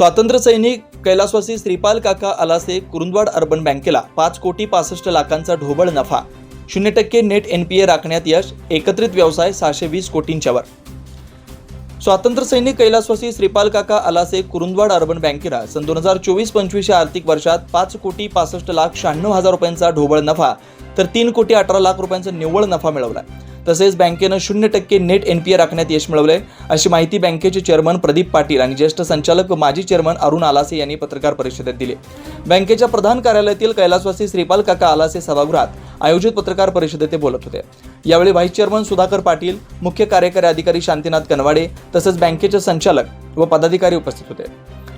स्वातंत्र्य सैनिक कैलासवासी श्रीपाल काका अलासे कुरुंदवाड अर्बन बँकेला पाच कोटी पासष्ट लाखांचा ढोबळ नफा. शून्य टक्के नेट एन पी ए राखण्यात यश एकत्रित व्यवसाय सहाशे वीस कोटींच्या वर स्वातंत्र्य सैनिक कैलासवासी श्रीपाल काका अलासे कुरुंदवाड अर्बन बँकेला सन दोन हजार चोवीस पंचवीस या आर्थिक वर्षात पाच कोटी पासष्ट लाख शहाण्णव हजार रुपयांचा ढोबळ नफा तर तीन कोटी अठरा लाख रुपयांचा निव्वळ नफा मिळवला. तसेच बँकेनं शून्य टक्के नेट एन पी ए राखण्यात यश मिळवलंय. अशी माहिती बँकेचे चेअरमन प्रदीप पाटील आणि ज्येष्ठ संचालक व माजी चेअरमन अरुण आलासे यांनी पत्रकार परिषदेत दिली. बँकेच्या प्रधान कार्यालयातील कैलासवासी श्रीपाल काका आलासे सभागृहात आयोजित पत्रकार परिषदेत ते बोलत होते. यावेळी व्हाईस चेअरमन सुधाकर पाटील मुख्य कार्यकारी अधिकारी शांतीनाथ कनवाडे तसंच बँकेचे संचालक व पदाधिकारी उपस्थित होते.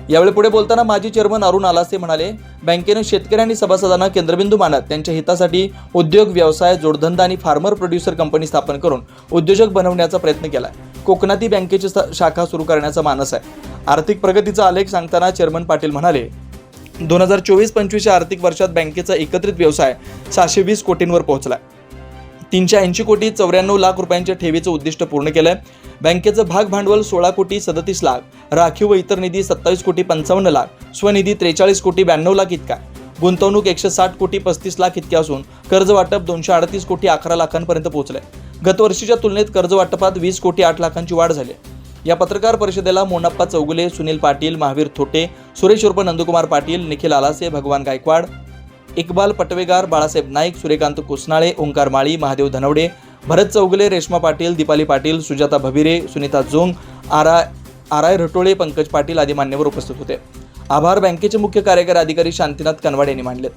यावेळी पुढे बोलताना माजी चेअरमन अरुण आलासे म्हणाले बँकेनं शेतकरी आणि सभासदांना केंद्रबिंदू मानत त्यांच्या हितासाठी उद्योग व्यवसाय जोडधंदा आणि फार्मर प्रोड्युसर कंपनी स्थापन करून उद्योजक बनवण्याचा प्रयत्न केला कोकणाती बँकेची शाखा सुरू करण्याचा मानस आहे. आर्थिक प्रगतीचा आलेख सांगताना चेअरमन पाटील म्हणाले दोन हजार चोवीस पंचवीसच्या आर्थिक वर्षात बँकेचा एकत्रित व्यवसाय सहाशे वीस कोटींवर पोहोचला तीनशे ऐंशी कोटी चौऱ्याण्णव लाख रुपयांच्या ठेवीचं उद्दिष्ट पूर्ण केलं आहे बँकेचं भाग भांडवल सोळा कोटी सदतीस लाख. राखीव व इतर निधी सत्तावीस कोटी पंचावन्न लाख. स्वनिधी त्रेचाळीस कोटी ब्याण्णव लाख इतका. गुंतवणूक एकशे साठ कोटी पस्तीस लाख इतकी असून कर्ज वाटप दोनशे अडतीस कोटी अकरा लाखांपर्यंत पोहोचलंय. गतवर्षीच्या तुलनेत कर्ज वाटपात वीस कोटी आठ लाखांची वाढ झाली. या पत्रकार परिषदेला मोनाप्पा चौगुले सुनील पाटील महावीर थोटे सुरेश उर्फ नंदकुमार पाटील निखिल आलासे भगवान गायकवाड इक्बाल पटवेगार बाळासाहेब नाईक सूर्यकांत कुसनाळे ओंकार माळी महादेव धनवडे भरत चौगले रेश्मा पाटील दीपाली पाटील सुजाता भबिरे सुनीता जोंग आरा आराय रटोळे पंकज पाटील आदी मान्यवर उपस्थित होते. आभार बँकेचे मुख्य कार्यकारी अधिकारी शांतीनाथ कनवाड यांनी मांडले